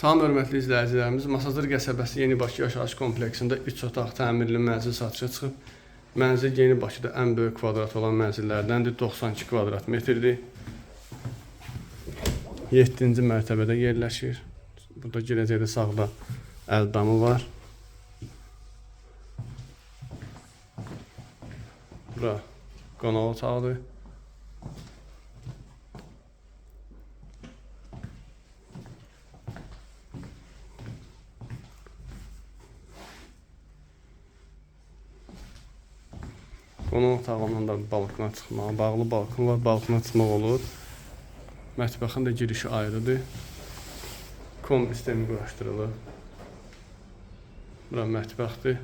Salam hörmətli izləyicilərimiz, Masazır qəsəbəsi Yeni Bakı yaşayış kompleksində 3 otaq təmirli mənzil satışa çıxıb. Mənzil Yeni Bakıda ən böyük kvadrat olan mənzillərdəndir, 92 kvadrat metrdir. 7-ci mərtəbədə yerləşir. Burada girəcəkdə sağda əldamı var. Bura qonaq otağıdır. Qonaq otağından da balkona çıxmağa, bağlı balkon var, balkona çıxmaq olur. Mətbəxin də girişi ayrıdır. Kombi sistemi quraşdırılıb. Bura mətbəxdir.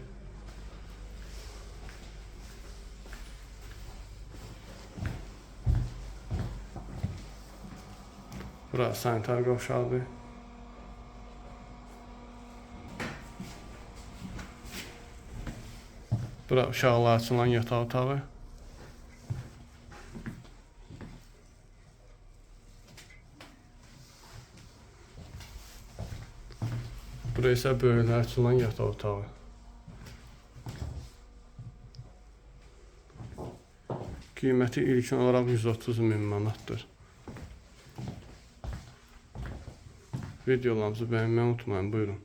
Bura sanitar qovşağıdır. Bura uşaqlar açılan yataq otağı. Bura isə böyüklər açılan yataq otağı. Qiyməti ilkin olaraq 130 min manatdır. Videolarımızı bəyənməyi unutmayın, buyurun.